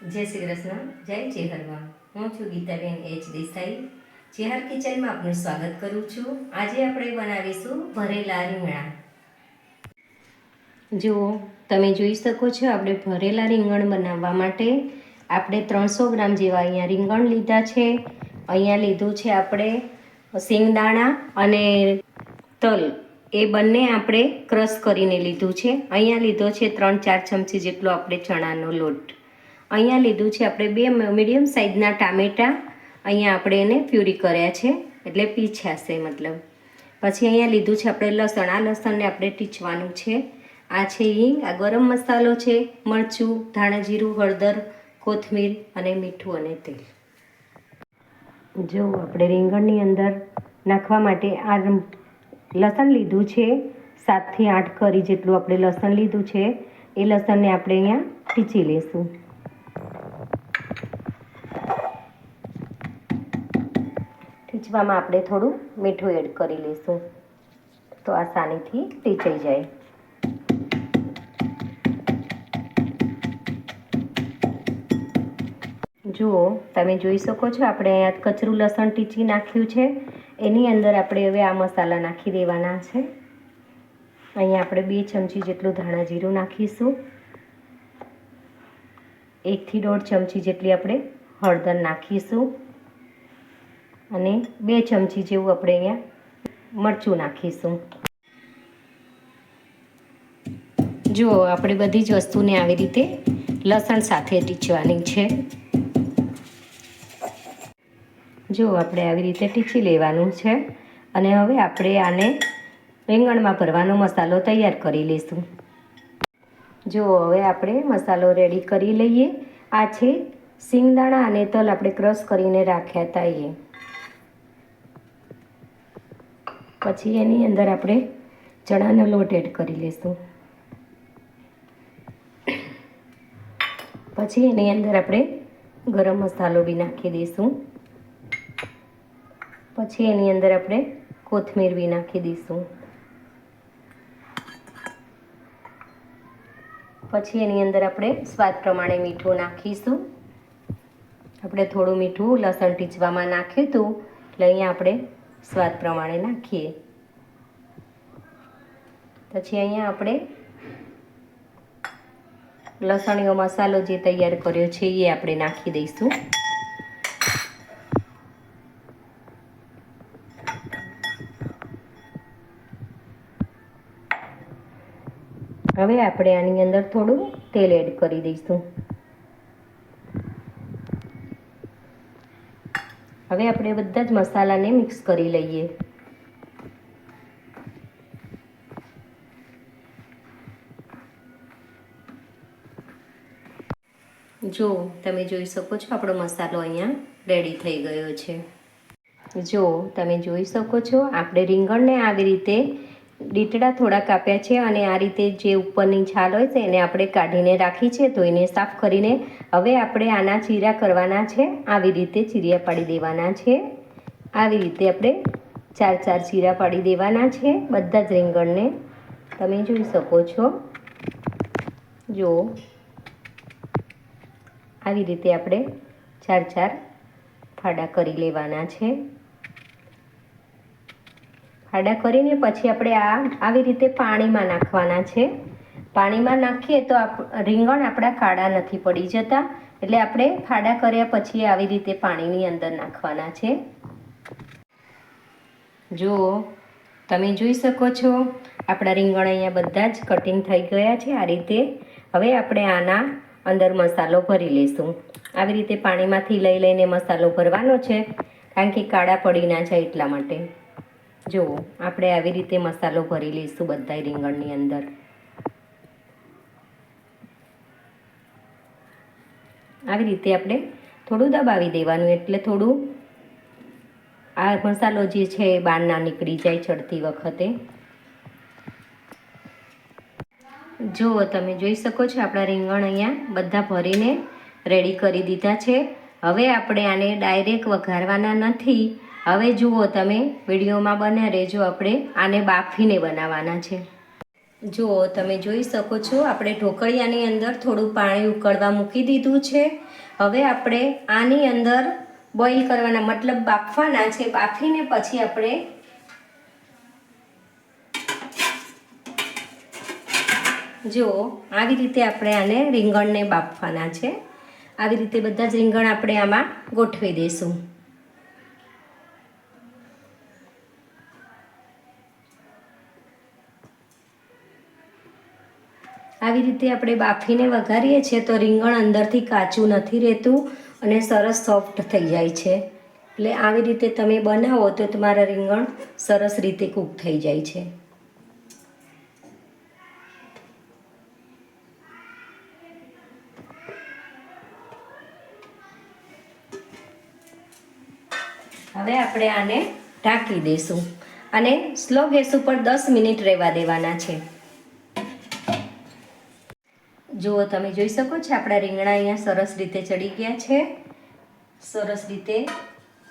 જય શ્રી કૃષ્ણ, જય ચેહરમાં હું છું ગીતાબેન એચ દેસાઈ. ચેહર કિચનમાં આપનું સ્વાગત કરું છું. આજે આપણે બનાવીશું ભરેલા રીંગણા. જુઓ, તમે જોઈ શકો છો આપણે ભરેલા રીંગણ બનાવવા માટે આપણે ત્રણસો ગ્રામ જેવા અહીંયા રીંગણ લીધા છે. અહીંયા લીધું છે આપણે સિંગદાણા અને તલ. એ બંને આપણે ક્રશ કરીને લીધું છે. અહીંયા લીધો છે ત્રણ ચાર ચમચી જેટલો આપણે ચણાનો લોટ. અહીંયા લીધું છે આપણે બે મીડિયમ સાઇઝના ટામેટાં. અહીંયા આપણે એને પ્યુરી કર્યા છે, એટલે પીછાશે મતલબ. પછી અહીંયા લીધું છે આપણે લસણ. આ લસણને આપણે ટીચવાનું છે. આ છે હિંગ, આ ગરમ મસાલો છે, મરચું, ધાણા જીરું, હળદર, કોથમીર અને મીઠું અને તેલ. જો આપણે રીંગણની અંદર નાખવા માટે આ લસણ લીધું છે, સાતથી આઠ કરી જેટલું આપણે લસણ લીધું છે, એ લસણને આપણે અહીંયા ટીચી લઈશું ટીચવામાં આપણે થોડું મીઠું એડ કરી લઈશું. તો આસાનીથી ટીચાઈ જાય. જુઓ, તમે જોઈ શકો છો આપણે અહીંયા કચરું લસણ ટીચી નાખ્યું છે. એની અંદર આપણે હવે આ મસાલા નાખી દેવાના છે. અહીંયા આપણે બે ચમચી જેટલું ધાણા જીરું નાખીશું. એકથી દોઢ ચમચી જેટલી આપણે હળદર નાખીશું. અને બે ચમચી જેવું આપણે અહીંયા મરચું નાખીશું. જુઓ, આપણે બધી જ વસ્તુને આવી રીતે લસણ સાથે ટીચવાની છે. જો આપણે આવી રીતે ટીચી લેવાનું છે. અને હવે આપણે આને રીંગણમાં ભરવાનો મસાલો તૈયાર કરી લઈશું. જો હવે આપણે મસાલો રેડી કરી લઈએ. આ છે સિંગદાણા અને તલ આપણે ક્રશ કરીને રાખ્યા હતા એ. પછી એની અંદર આપણે ચણાનો લોટ એડ કરી લઈશું પછી એની અંદર આપણે ગરમ મસાલો બી નાખી દઈશું. પછી એની અંદર આપણે કોથમીર બી નાખી દઈશું. પછી એની અંદર આપણે સ્વાદ પ્રમાણે મીઠું નાખીશું. આપણે થોડું મીઠું લસણ ટીચવામાં નાખ્યું હતું એટલે અહીંયા આપણે સ્વાદ પ્રમાણે નાખીએ. પછી અહીંયા આપણે લસણીયો મસાલો જે તૈયાર કર્યો છે એ આપણે નાખી દઈશું. હવે આપણે આની અંદર થોડું તેલ એડ કરી દઈશું. હવે આપણે બધા જ મસાલાને મિક્સ કરી લઈએ. જો, તમે જોઈ શકો છો આપણો મસાલો અહીંયા રેડી થઈ ગયો છે. જો, તમે જોઈ શકો છો, આપણે રીંગણને આવી રીતે ડીટડા થોડા કાપ્યા છે અને આ રીતે જે ઉપરની છાલ હોય છે એને આપણે કાઢીને રાખી છે ધોઈને સાફ કરીને હવે આપણે આના ચીરા કરવાના છે. આવી રીતે ચીરિયા પાડી દેવાના છે. આવી રીતે આપણે ચાર ચાર ચીરા પાડી દેવાના છે બધા જ રીંગણને. તમે જોઈ શકો છો. જો આવી રીતે આપણે ચાર ચાર ફાડા કરી લેવાના છે. ફાડા કરીને પછી આપણે આ આવી રીતે પાણીમાં નાખવાના છે. પાણીમાં નાખીએ તો રીંગણ આપણા કાળા નથી પડી જતા, એટલે આપણે ફાડા કર્યા પછી આવી રીતે પાણીની અંદર નાખવાના છે. જુઓ, તમે જોઈ શકો છો, આપણા રીંગણ અહીંયા બધા જ કટિંગ થઈ ગયા છે આ રીતે. હવે આપણે આના અંદર મસાલો ભરી લઈશું. આવી રીતે પાણીમાંથી લઈ લઈને મસાલો ભરવાનો છે, કારણ કે કાળા પડી ના જાય એટલા માટે. જુઓ, આપણે આવી રીતે મસાલો ભરી લઈશું બધા રીંગણની અંદર. આવી રીતે આપણે થોડું દબાવી દેવાનું, એટલે થોડું આ મસાલો જે છે એ બહાર ના નીકળી જાય ચડતી વખતે. જુઓ, તમે જોઈ શકો છો આપણા રીંગણ અહીંયા બધા ભરીને રેડી કરી દીધા છે. હવે આપણે આને ડાયરેક્ટ વઘારવાના નથી. હવે જુઓ તમે, વિડીયોમાં બને રહેજો આપણે, આને બાફીને બનાવવાના છે. જુઓ, તમે જોઈ શકો છો, આપણે ઢોકળિયાની અંદર થોડું પાણી ઉકળવા મૂકી દીધું છે. હવે આપણે આની અંદર બોઇલ કરવાના, મતલબ બાફવાના છે, બાફીને પછી આપણે જુઓ, આવી રીતે આપણે આને રીંગણને બાફવાના છે. આવી રીતે બધા જ રીંગણ આપણે આમાં ગોઠવી દઈશું. આવી રીતે આપણે બાફીને વઘારીએ છીએ તો રીંગણ અંદરથી કાચું નથી રહેતું અને સરસ સોફ્ટ થઈ જાય છે. એટલે આવી રીતે તમે બનાવો તો તમારા રીંગણ સરસ રીતે કૂક થઈ જાય છે. હવે આપણે આને ઢાંકી દઈશું અને સ્લો ગેસ ઉપર દસ મિનિટ રહેવા દેવાના છે. જુઓ, તમે જોઈ શકો છો, આપણા રીંગણા અહીંયા સરસ રીતે ચડી ગયા છે. સરસ રીતે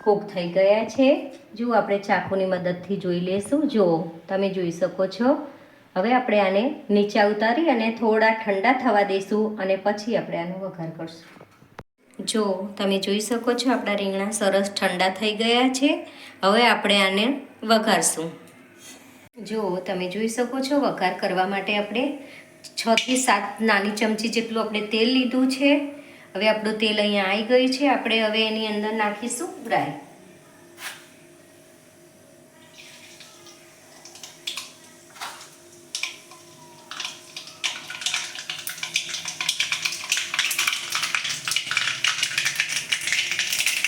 કૂક થઈ ગયા છે. જુઓ, આપણે ચાકુની મદદથી જોઈ લેશું. જુઓ, તમે જોઈ શકો છો. હવે આપણે આને નીચે ઉતારી અને થોડા ઠંડા થવા દઈશું અને પછી આપણે આનો વઘાર કરશું. જો તમે જોઈ શકો છો, આપણા રીંગણા સરસ ઠંડા થઈ ગયા છે. હવે આપણે આને વઘારશું. જો તમે જોઈ શકો છો, વઘાર કરવા માટે આપણે છ થી સાત નાની ચમચી જેટલું આપણે તેલ લીધું છે. હવે આપણું તેલ અહીંયા આવી ગયું છે. આપણે હવે એની અંદર નાખીશું રાઈ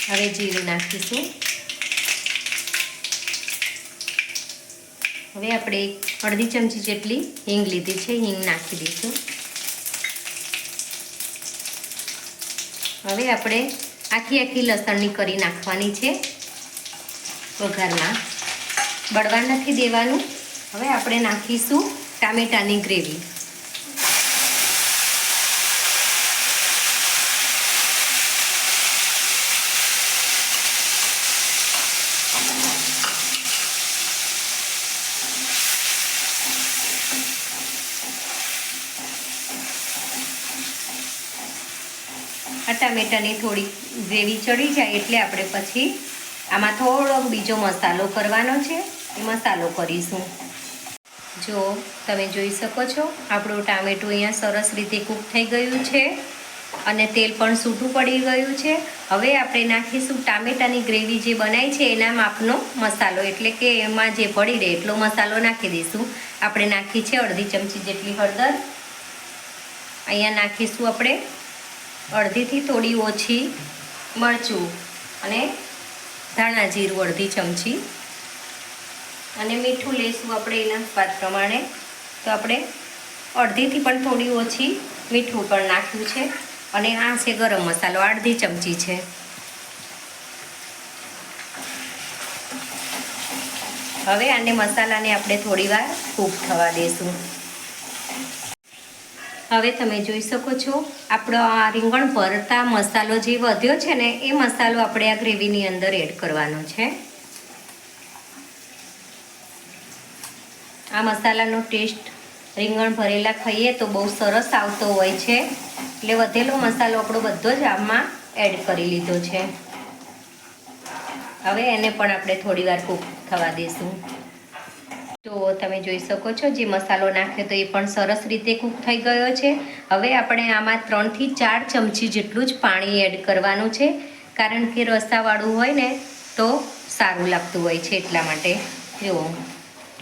હવે જીરું નાખીશું. હવે આપણે એક અડધી ચમચી જેટલી હિંગ લીધી છે, હિંગ નાખી દઈશું. હવે આપણે આખી આખી લસણની કરી નાખવાની છે વઘારમાં. બળવા નથી દેવાનું. હવે આપણે નાખીશું ટામેટાની ગ્રેવી. ટામેટાની થોડી ગ્રેવી ચડી જાય એટલે આપણે પછી આમાં થોડોક બીજો મસાલો કરવાનો છે. એ મસાલો કરીશું. જો તમે જોઈ શકો છો, આપણું ટામેટું અહીંયા સરસ રીતે કૂક થઈ ગયું છે અને તેલ પણ છૂટું પડી ગયું છે. હવે આપણે નાખીશું ટામેટાની ગ્રેવી જે બનાવી છે, એના માપનો મસાલો. એટલે કે એમાં જે પડી રહે એટલો મસાલો નાખી દઈશું. આપણે નાખી છે અડધી ચમચી જેટલી હળદર. અહીંયા નાખીશું આપણે અડધીથી થોડી ઓછી મરચું અને ધાણા જીરું અડધી ચમચી. અને મીઠું લઈશું આપણે એના સ્વાદ પ્રમાણે. તો આપણે અડધીથી પણ થોડી ઓછી મીઠું પણ નાખ્યું છે. અને આ છે ગરમ મસાલો અડધી ચમચી છે. હવે આને મસાલાને આપણે થોડીવાર કૂક થવા દઈશું હવે તમે જોઈ શકો છો, આપણો આ રીંગણ ભરતા મસાલો જે વધ્યો છે ને, એ મસાલો આપણે આ ગ્રેવીની અંદર એડ કરવાનો છે. આ મસાલાનો ટેસ્ટ રીંગણ ભરેલા ખાઈએ તો બહુ સરસ આવતો હોય છે. એટલે વધેલો મસાલો આપણો બધો જ આમાં એડ કરી લીધો છે. હવે એને પણ આપણે થોડીવાર કૂક થવા દઈશું તો તમે જોઈ શકો છો જે મસાલો નાખ્યો તો એ પણ સરસ રીતે કૂક થઈ ગયો છે. હવે આપણે આમાં ત્રણથી ચાર ચમચી જેટલું જ પાણી એડ કરવાનું છે. કારણ કે રસાવાળું હોય ને તો સારું લાગતું હોય છે એટલા માટે. જુઓ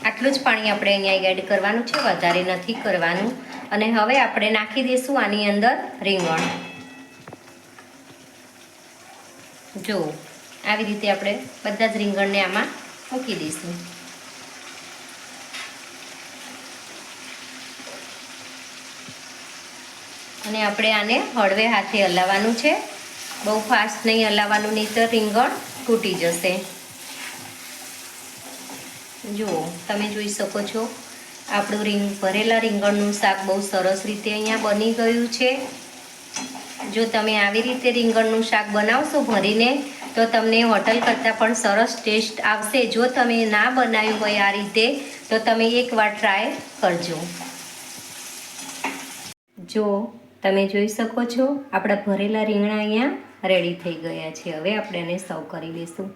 આટલું જ પાણી આપણે અહીંયા એડ કરવાનું છે, વધારે નથી કરવાનું. અને હવે આપણે નાખી દઈશું આની અંદર રીંગણ. જુઓ આવી રીતે આપણે બધા જ રીંગણને આમાં મૂકી દઈશું. અને આપણે આને હળવે હાથે હલાવવાનું છે. બહુ ફાસ્ટ નહીં હલાવવાનું, નહીં તો રીંગણ તૂટી જશે. જુઓ, તમે જોઈ શકો છો, આપણું રીંગ, ભરેલા રીંગણનું શાક બહુ સરસ રીતે અહીંયા બની ગયું છે. જો તમે આવી રીતે રીંગણનું શાક બનાવશો ભરીને, તો તમને હોટલ કરતાં પણ સરસ ટેસ્ટ આવશે. જો તમે ના બનાવ્યું હોય આ રીતે, તો તમે એકવાર ટ્રાય કરજો. જો તમે જોઈ શકો છો, આપણા ભરેલા રીંગણા અહીંયા રેડી થઈ ગયા છે. હવે આપણે એને સર્વ કરી લઈશું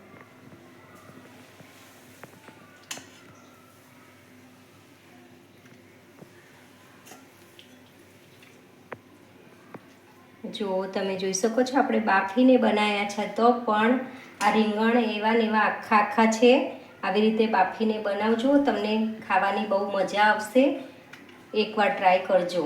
જો તમે જોઈ શકો છો, આપણે બાફીને બનાવ્યા છે, તો પણ આ રીંગણ એવા ને એવા આખા આખા છે. આવી રીતે બાફીને બનાવજો, તમને ખાવાની બહુ મજા આવશે. એકવાર ટ્રાય કરજો.